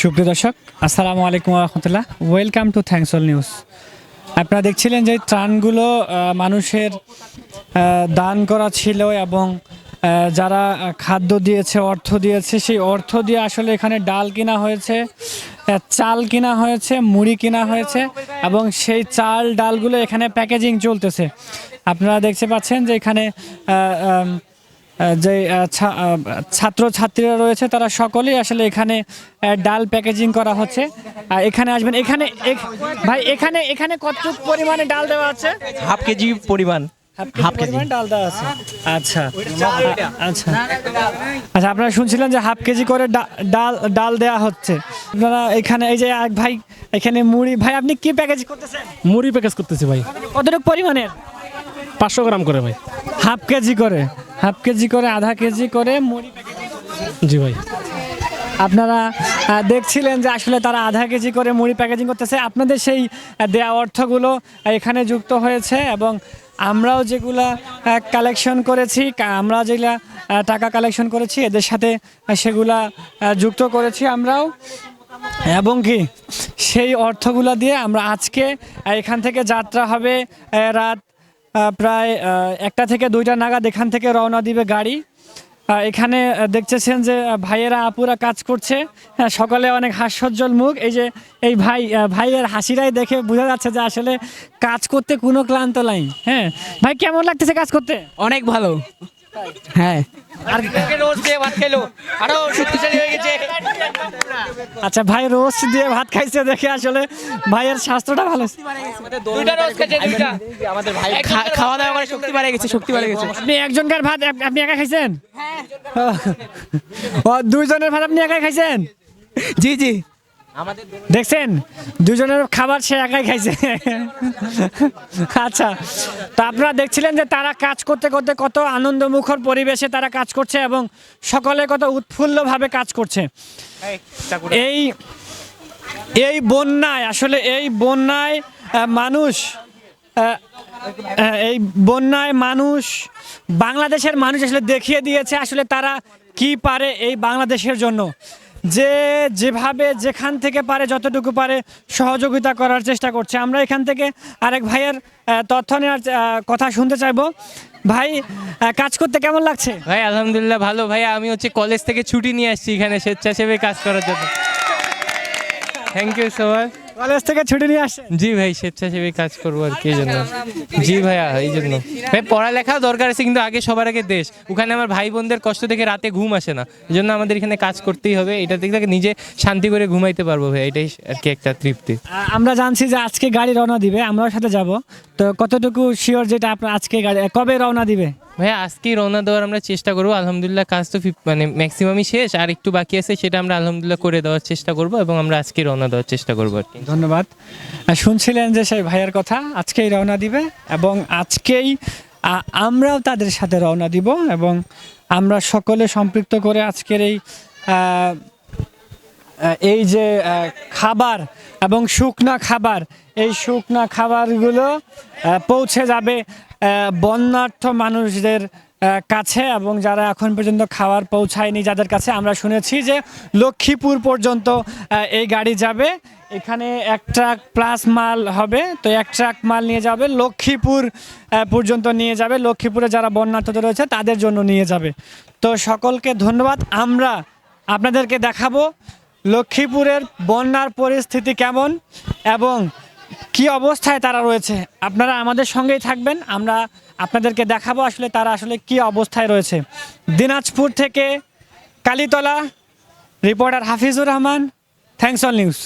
সুপ্রিয় দর্শক, আসসালামু আলাইকুম রহমতুল্লাহ। Welcome to thanks all news আপনারা দেখছিলেন যে ত্রাণগুলো মানুষের দান করা ছিল এবং যারা খাদ্য দিয়েছে, অর্থ দিয়েছে, সেই অর্থ দিয়ে আসলে এখানে ডাল কিনা হয়েছে চাল কিনা হয়েছে, মুড়ি কিনা হয়েছে এবং সেই চাল ডালগুলো এখানে প্যাকেজিং চলতেছে। আপনারা দেখতে পাচ্ছেন যে এখানে যে ছাত্র ছাত্রীরা রয়েছে তারা সকলেই আসলে এখানে ডাল প্যাকেজিং করা হচ্ছে। আর এখানে আসবেন এখানে এখ- ভাই এখানে এখানে কতটুকু পরিমাণে ডাল দেওয়া আছে? হাফ কেজি পরিমাণ। হাফ কেজি ডাল দেওয়া আছে। আচ্ছা। আচ্ছা। আচ্ছা আপনারা শুনছিলেন যে হাফ কেজি করে ডাল ডাল দেওয়া হচ্ছে। আপনারা এখানে এই যে এক ভাই এখানে মুড়ি ভাই আপনি কি প্যাকেজ করতেছেন? মুড়ি প্যাকেজ করতেছি ভাই। কতটুকু পরিমাণের? পাঁচশো গ্রাম করে ভাই। হাফ কেজি করে। হাফ কেজি করে, আধা কেজি করে মুড়ি জি ভাই। আপনারা দেখছিলেন যে আসলে তারা আধা কেজি করে মুড়ি প্যাকেজিং করতেছে। আপনাদের সেই দেয়া অর্থগুলো এখানে যুক্ত হয়েছে এবং আমরাও যেগুলা কালেকশন করেছি আমরা যেগুলা টাকা কালেকশন করেছি, এদের সাথে সেগুলা যুক্ত করেছি আমরাও। এবং কি, সেই অর্থগুলো দিয়ে আমরা আজকে এখান থেকে যাত্রা হবে রাত প্রায় একটা থেকে দুইটা নাগাদ এখান থেকে রওনা দিবে গাড়ি। এখানে দেখতেছেন যে ভাইয়েরা আপুরা কাজ করছে। হ্যাঁ, সকালে অনেক হাস্যজ্জ্বল মুখ। এই যে এই ভাই ভাইয়ের হাসিরাই দেখে বোঝা যাচ্ছে যে আসলে কাজ করতে কোনো ক্লান্ত নাই। হ্যাঁ ভাই কেমন লাগতেছে কাজ করতে? অনেক ভালো। হ্যাঁ। আর রোজ দিয়ে ভাত খেলো আরও শক্তিশালী হয়ে গেছে। আচ্ছা ভাই রোজ দিয়ে ভাত খাইছে দেখে আসলে ভাইয়ের স্বাস্থ্যটা ভালো দুইটা রোজ খেয়েছে দুইটা। আমাদের ভাই খাওয়া দাওয়া করে শক্তি বাড়ে গেছে শক্তি বাড়ে গেছে। আপনি একজনকার ভাত আপনি একা খাইছেন? ও দুইজনের ভাত আপনি একাই খাইছেন? জি জি। দেখছেন? দুজনের খাবার সে একাই খাইছে। আচ্ছা তা আপনারা দেখছিলেন যে তারা কাজ করতে করতে কত আনন্দমুখর পরিবেশে তারা কাজ করছে এবং সকলে কত উৎফুল্লভাবে কাজ করছে। এই এই বন্যায়, আসলে এই বন্যায় মানুষ এই বন্যায় মানুষ, বাংলাদেশের মানুষ আসলে দেখিয়ে দিয়েছে আসলে তারা কি পারে এই বাংলাদেশের জন্য। যে যেভাবে যেখান থেকে পারে যতটুকু পারে সহযোগিতা করার চেষ্টা করছে। আমরা এখান থেকে আরেক ভাইয়ের তথ্য নেওয়ার কথা শুনতে চাইব। ভাই কাজ করতে কেমন লাগছে? ভাই আলহামদুলিল্লাহ ভালো। ভাই আমি হচ্ছে কলেজ থেকে ছুটি নিয়ে আসছি এখানে স্বেচ্ছাসেবী কাজ করার জন্য। Thank you so much college থেকে ছুটি নিয়ে আসছেন জি ভাই স্বেচ্ছাসেবী কাজ করব আর কি জন্য। জি ভাইয়া এই জন্য। ভাই পড়ালেখা দরকার আছে কিন্তু আগে সবার আগে দেশ। ওখানে আমার ভাই বোনদের কষ্ট দেখে রাতে ঘুম আসে না। এই জন্য আমাদের এখানে কাজ করতেই হবে। এটা দেখে নিজে শান্তি করে ঘুমাইতে পারব ভাই এটাই আর কি একটা তৃপ্তি। আমরা জানছি যে আজকে গাড়ি রওনা দিবে আমরাও সাথে যাব। তো কতটুকু শিওর যেটা আপনার আজকে গাড়ি কবে রওনা দিবে? ভাই আজকেই রওনা দেওয়ার আমরা চেষ্টা করব। আলহামদুলিল্লাহ কাজ তো মানে ম্যাক্সিমামই শেষ। আর একটু বাকি আছে সেটা আমরা আলহামদুলিল্লাহ করে দেওয়ার চেষ্টা করব এবং আমরা আজকেই রওনা দেওয়ার চেষ্টা করব আর কি। ধন্যবাদ। শুনছিলেন যে সেই ভাইয়ার কথা, আজকেই রওনা দিবে এবং আজকেই আমরাও তাদের সাথে রওনা দিব এবং আমরা সকলে সম্পৃক্ত করে আজকের এই এই যে খাবার এবং শুকনা খাবার, এই শুকনা খাবারগুলো পৌঁছে যাবে বন্যার্থ মানুষদের কাছে এবং যারা এখন পর্যন্ত খাবার পৌঁছায়নি যাদের কাছে, আমরা শুনেছি যে লক্ষ্মীপুর পর্যন্ত এই গাড়ি যাবে। এখানে এক ট্রাক প্লাস মাল হবে, তো এক ট্রাক মাল নিয়ে যাবে, লক্ষ্মীপুর পর্যন্ত নিয়ে যাবে। লক্ষ্মীপুরে যারা বন্যার্থদের রয়েছে, তাদের জন্য নিয়ে যাবে। তো সকলকে ধন্যবাদ। আমরা আপনাদেরকে দেখাবো লক্ষ্মীপুরের বন্যার পরিস্থিতি কেমন এবং কি অবস্থায় তারা রয়েছে? আপনারা আমাদের সঙ্গেই থাকবেন। আমরা আপনাদেরকে দেখাবো আসলে তারা আসলে কি অবস্থায় রয়েছে। দিনাজপুর থেকে Kalitala, reporter Hafizur Rahman, thanks all news.